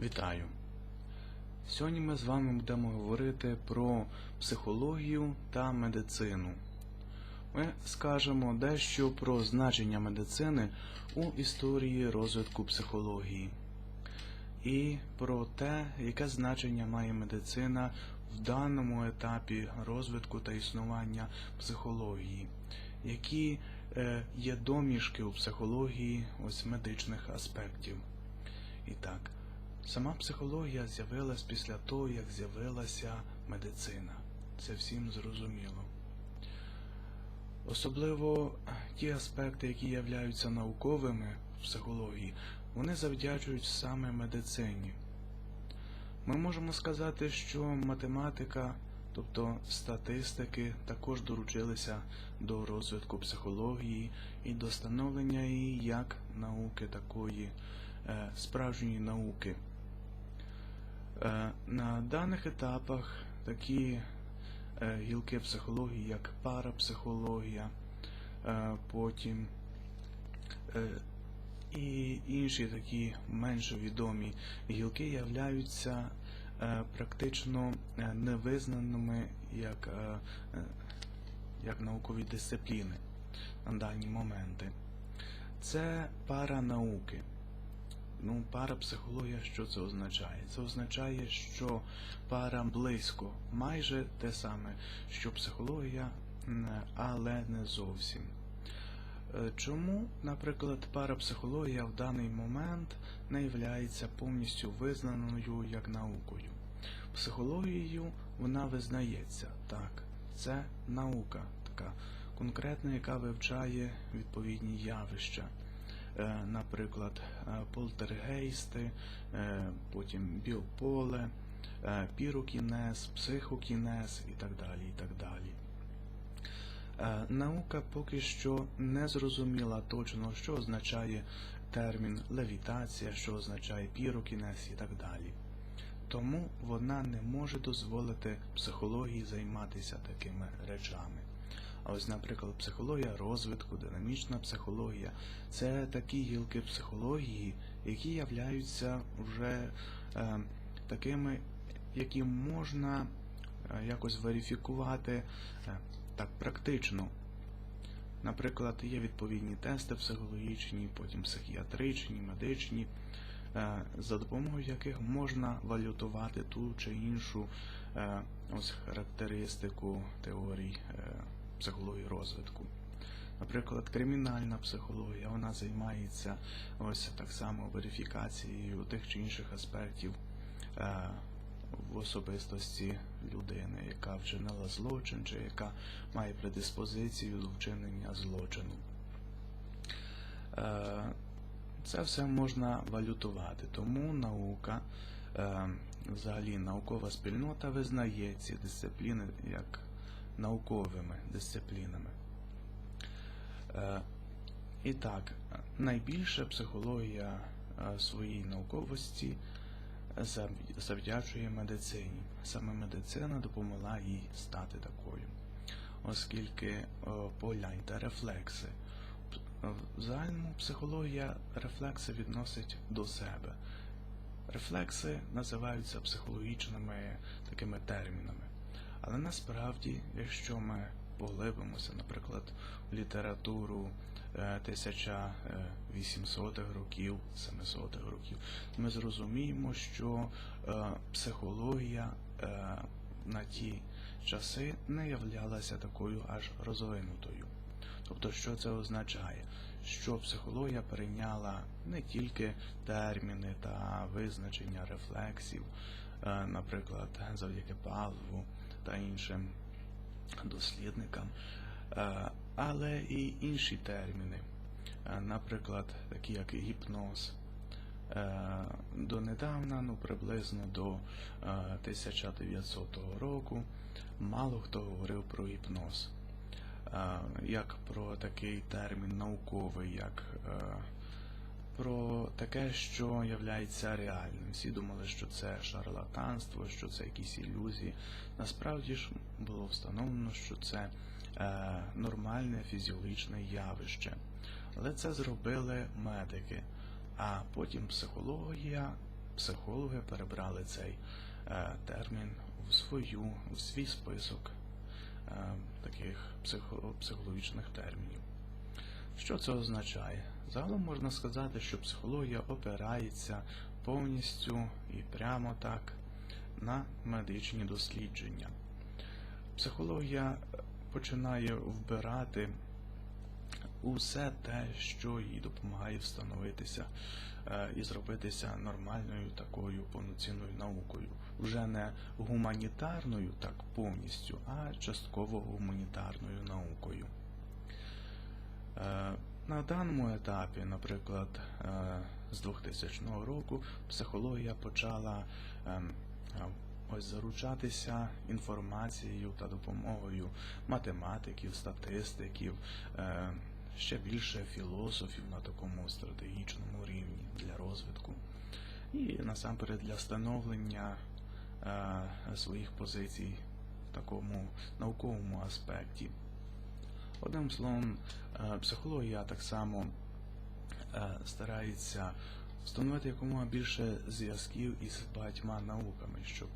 Вітаю! Сьогодні ми з вами будемо говорити про психологію та медицину. Ми скажемо дещо про значення медицини у історії розвитку психології і про те, яке значення має медицина в даному етапі розвитку та існування психології, які е, є домішки у психології ось медичних аспектів. І так, сама психологія з'явилась після того, як з'явилася медицина. Це всім зрозуміло. Особливо ті аспекти, які являються науковими в психології, вони завдячують саме медицині. Ми можемо сказати, що математика, тобто статистики, також доручилися до розвитку психології і до становлення її як науки такої е, справжньої науки. Е, На даних етапах такі е, гілки психології, як парапсихологія, е, потім і інші такі менш відомі гілки являються практично невизнаними як, як наукові дисципліни на дані моменти. Це паранауки. Ну, парапсихологія, що це означає? Це означає, що пара близько, майже те саме, що психологія, але не зовсім. Е, Чому, наприклад, парапсихологія в даний момент не є повністю визнаною як наукою? Психологією вона визнається, так, це наука така конкретна, яка вивчає відповідні явища. Е, Наприклад, е, полтергейсти, е, потім біополе, пірокінез, психокінез і так далі. і так далі. Наука поки що не зрозуміла точно, що означає термін левітація, що означає пірокінез і так далі. Тому вона не може дозволити психології займатися такими речами. А ось, наприклад, психологія розвитку, динамічна психологія це такі гілки психології, які являються вже е, такими, які можна е, якось верифікувати е, так практично. Наприклад, є відповідні тести психологічні, потім психіатричні, медичні, е, за допомогою яких можна валютувати ту чи іншу е, ось характеристику теорій психології розвитку. Наприклад, кримінальна психологія, вона займається ось так само верифікацією тих чи інших аспектів е, в особистості людини, яка вчинила злочин, чи яка має предиспозицію до вчинення злочину. Е, Це все можна валютувати, тому наука, е, взагалі наукова спільнота визнає ці дисципліни як науковими дисциплінами. Е, І так, найбільше психологія е, своїй науковості завдячує медицині. Саме медицина допомогла їй стати такою, оскільки е, погляньте рефлекси. В загальному психологія рефлекси відносить до себе. Рефлекси називаються психологічними такими термінами. Але насправді, якщо ми поглибимося, наприклад, в літературу е, 1800-х років, 700-х років, ми зрозуміємо, що е, психологія е, на ті часи не являлася такою аж розвинутою. Тобто, що це означає? Що психологія прийняла не тільки терміни та визначення рефлексів, е, наприклад, завдяки Павлову та іншим дослідникам, е, але і інші терміни, Е, наприклад, такі як гіпноз. Е, Донедавна, ну приблизно до е, 1900 року, мало хто говорив про гіпноз, як про такий термін науковий, як про таке, що являється реальним. Всі думали, що це шарлатанство, що це якісь ілюзії. Насправді ж було встановлено, що це е, нормальне фізіологічне явище. Але це зробили медики. А потім психологія психологи перебрали цей е, термін в свою, в свій список е, таких психо- психологічних термінів. Що це означає? Загалом можна сказати, що психологія опирається повністю і прямо так на медичні дослідження. Психологія е, починає вбирати усе те, що їй допомагає встановитися е, і зробитися нормальною такою повноцінною наукою. Вже не гуманітарною так повністю, а частково гуманітарною наукою. На даному етапі, наприклад, е, з 2000 року психологія почала ем, ось заручатися інформацією та допомогою математиків, статистиків, е, ще більше філософів на такому стратегічному рівні для розвитку. І насамперед для становлення е, своїх позицій в такому науковому аспекті. Одним словом, е, психологія так само е, старається встановити якомога більше зв'язків із багатьма науками, щоб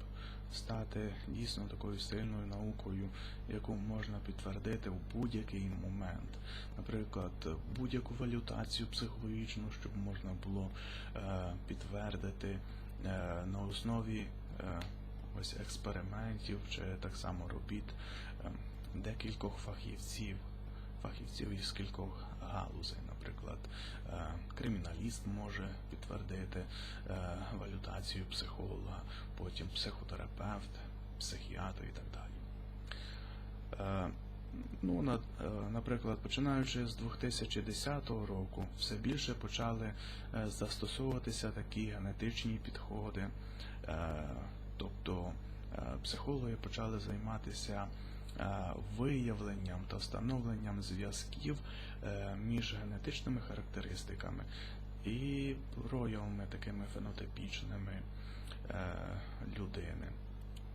стати дійсно такою сильною наукою, яку можна підтвердити в будь-який момент. Наприклад, будь-яку валютацію психологічну, щоб можна було е, підтвердити на основі ось експериментів чи так само робіт е, декількох фахівців, фахівців із кількох галузей. Наприклад, е, криміналіст може підтвердити е, валютацію психолога, потім психотерапевт, психіатр і так далі. Е, Ну, наприклад, починаючи з 2010 року, все більше почали застосовуватися такі генетичні підходи, тобто психологи почали займатися виявленням та встановленням зв'язків е, між генетичними характеристиками і проявами такими фенотипічними е, людини.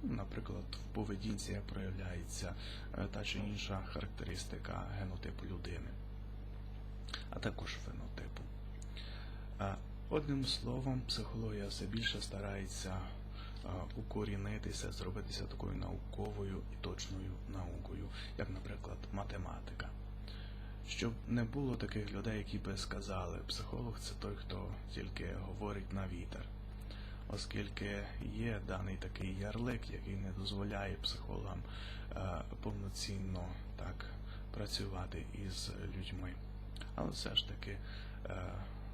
Наприклад, в поведінці проявляється е, та чи інша характеристика генотипу людини, а також фенотипу. Е, Одним словом, психологія все більше старається е, укорінитися, зробитися такою науковою і точною наукою, як, наприклад, математика. Щоб не було таких людей, які би сказали, психолог це той, хто тільки говорить на вітер оскільки є даний такий ярлик, який не дозволяє психологам повноцінно так працювати із людьми. Але все ж таки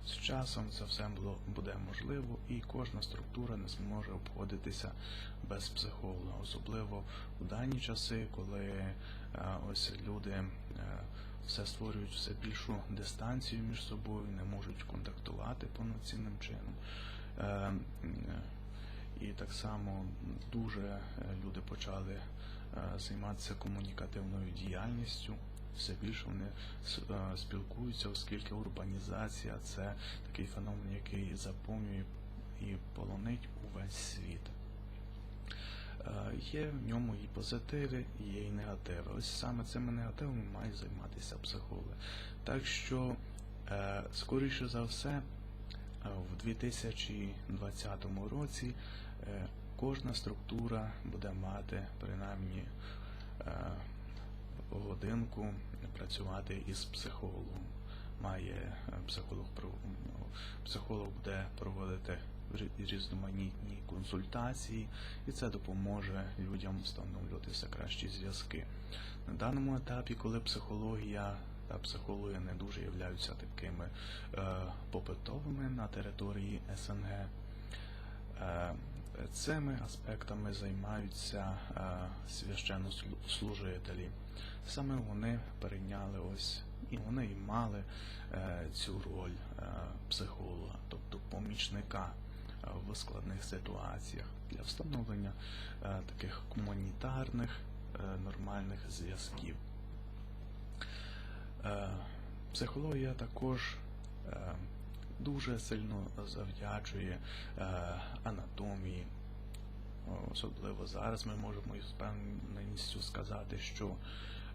з часом це все буде можливо, і кожна структура не зможе обходитися без психолога, особливо у дані часи, коли е, ось люди е, все створюють все більшу дистанцію між собою, не можуть контактувати повноцінним чином. Е, І так само дуже люди почали займатися комунікативною діяльністю. Все більше вони е, спілкуються, оскільки урбанізація це такий феномен, який заповнює і полонить увесь світ. Е, Є в ньому і позитиви, є і негативи. Ось саме цими негативами мають займатися психологи. Так що, е, скоріше за все, в 2020 році кожна структура буде мати принаймні годинку працювати із психологом. Має е, психолог ну, психолог буде проводити різноманітні консультації, і це допоможе людям встановлюватися кращі зв'язки. На даному етапі, коли психологія та психологи не дуже являються такими е, попитовими на території СНГ, е, цими аспектами займаються е, священнослужителі. Саме вони перейняли ось і вони і мали е, цю роль е, психолога, тобто помічника е, в складних ситуаціях для встановлення е, таких гуманітарних е, нормальних зв'язків. Е, Психологія також е, дуже сильно завдячує е, анатомії. Особливо зараз ми можемо із впевненістю сказати, що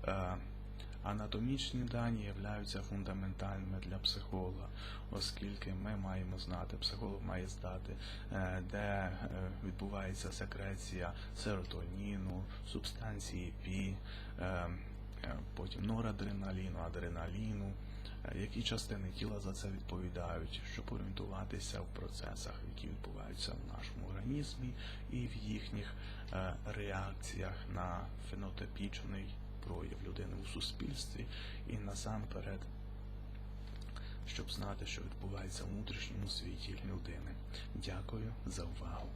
е, Анатомічні дані являються фундаментальними для психолога, оскільки ми маємо знати, психолог має знати, е, де відбувається секреція серотоніну, субстанції ПІ, потім норадреналіну, адреналіну, які частини тіла за це відповідають, щоб орієнтуватися в процесах, які відбуваються в нашому організмі і в їхніх реакціях на фенотипічний прояв людини у суспільстві і насамперед, щоб знати, що відбувається в внутрішньому світі людини. Дякую за увагу.